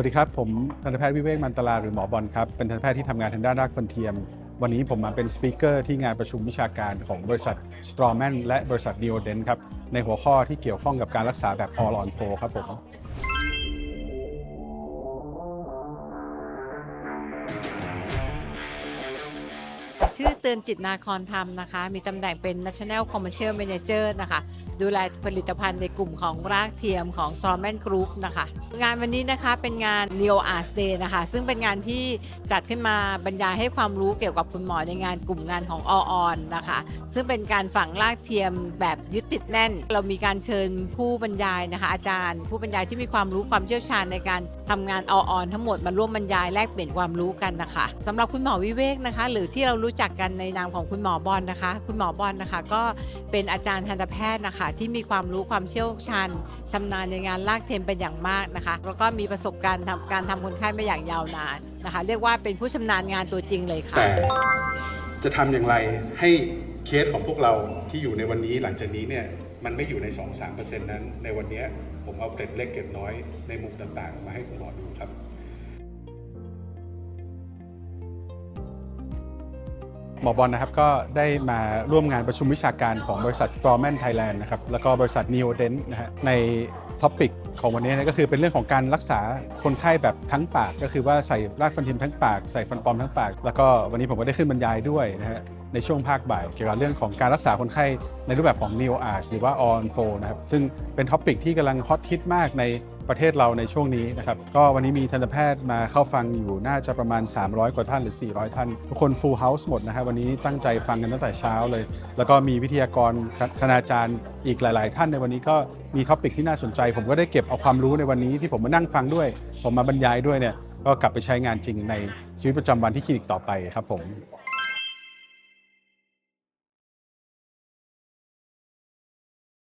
วัสดีครับ ผมทันตแพทย์วิเวกมันตลาหรือหมอบอลครับ เป็นทันตแพทย์ที่ทำงานทางด้านรากฟันเทียม วันนี้ผมมาเป็นสปีกเกอร์ที่งานประชุมวิชาการของบริษัท s t r a w m a n และบริษัท n e o d e n ครับ ในหัวข้อที่เกี่ยวข้องกับการรักษาแบบ all on 4ครับผม ชื่อเตือนจิตนาคอนธรรมนะคะ มีตำแหน่งเป็น National Commercial Manager นะคะ ดูแลผลิตภัณฑ์ในกลุ่มของรากเทียมของ s o r m a n Group นะคะ งานวันนี้นะคะเป็นงาน Neo Art Day นะคะ ซึ่งเป็นงานที่จัดขึ้นมาบรรยายให้ความรู้เกี่ยวกับคุณหมอในงานกลุ่มงานของ All On นะคะ ซึ่งเป็นการฝังรากเทียมแบบยึดติดแน่น เรามีการเชิญผู้บรรยายนะคะ อาจารย์ ผู้บรรยายที่มีความรู้ความเชี่ยวชาญในการทำงาน All On ทั้งหมดมาร่วมบรรยายแลกเปลี่ยนความรู้กันนะคะสำหรับคุณหมอวิเวกนะคะ หรือที่เรารู้จักกันในนามของคุณหมอบอลนะคะ คุณหมอบอลนะคะ ก็เป็นอาจารย์ทันตแพทย์นะคะ ที่มีความรู้ความเชี่ยวชาญชำนาญในงานลากเทมเป็นอย่างมากนะคะ แล้วก็มีประสบการณ์ทำการทำคนไข้มาอย่างยาวนานนะคะ เรียกว่าเป็นผู้ชำนาญงานตัวจริงเลยค่ะ แต่จะทำอย่างไรให้เคสของพวกเราที่อยู่ในวันนี้หลังจากนี้เนี่ยมันไม่อยู่ใน 2-3%นั้น ในวันนี้ผมเอาเกร็ดเล็กเกร็ดน้อยในมุมต่างๆ มาให้คุณหมอดูครับ หมอบอลนะครับก็ได้มาร่วมงานประชุมวิชาการของบริษัท s t r a w m a n Thailand นะครับแล้วก็บริษัท n e o d e n นะฮะในท็อปิกของวันนี้นะก็คือเป็นเรื่องของการรักษาคนไข้แบบทั้งปาก ก็คือว่าใส่รากฟันเทียมทั้งปากใส่ฟันปลอมทั้งปาก แล้วก็วันนี้ผมก็ได้ขึ้นบรรยายด้วยนะฮะในช่วงภาคบ่ายเกี่ยวกับเรื่องของการรักษาคนไข้ ในรูปแบบของ neo arch หรือว่า on f o นะครับซึ่งเป็นท็อปิกที่กำลังฮอตฮิตมากในประเทศเราในช่วงนี้นะครับก็วันนี้มีทันตแพทย์มาเข้าฟังอยู่น่าจะประมาณ 300 กว่าท่านหรือ 400 ท่าน ทุกคน full house หมดนะครับวันนี้ตั้งใจฟังกันตั้งแต่เช้าเลย แล้วก็มีวิทยากรคณาจารย์อีกหลาย ๆ ท่านในวันนี้ก็มีท็อปิกที่น่าสนใจ ผมก็ได้เก็บเอาความรู้ในวันนี้ที่ผมมานั่งฟังด้วย ผมมาบรรยายด้วยเนี่ยก็กลับไปใช้งานจริงในชีวิตประจำวันที่คลินิกต่อไปครับผม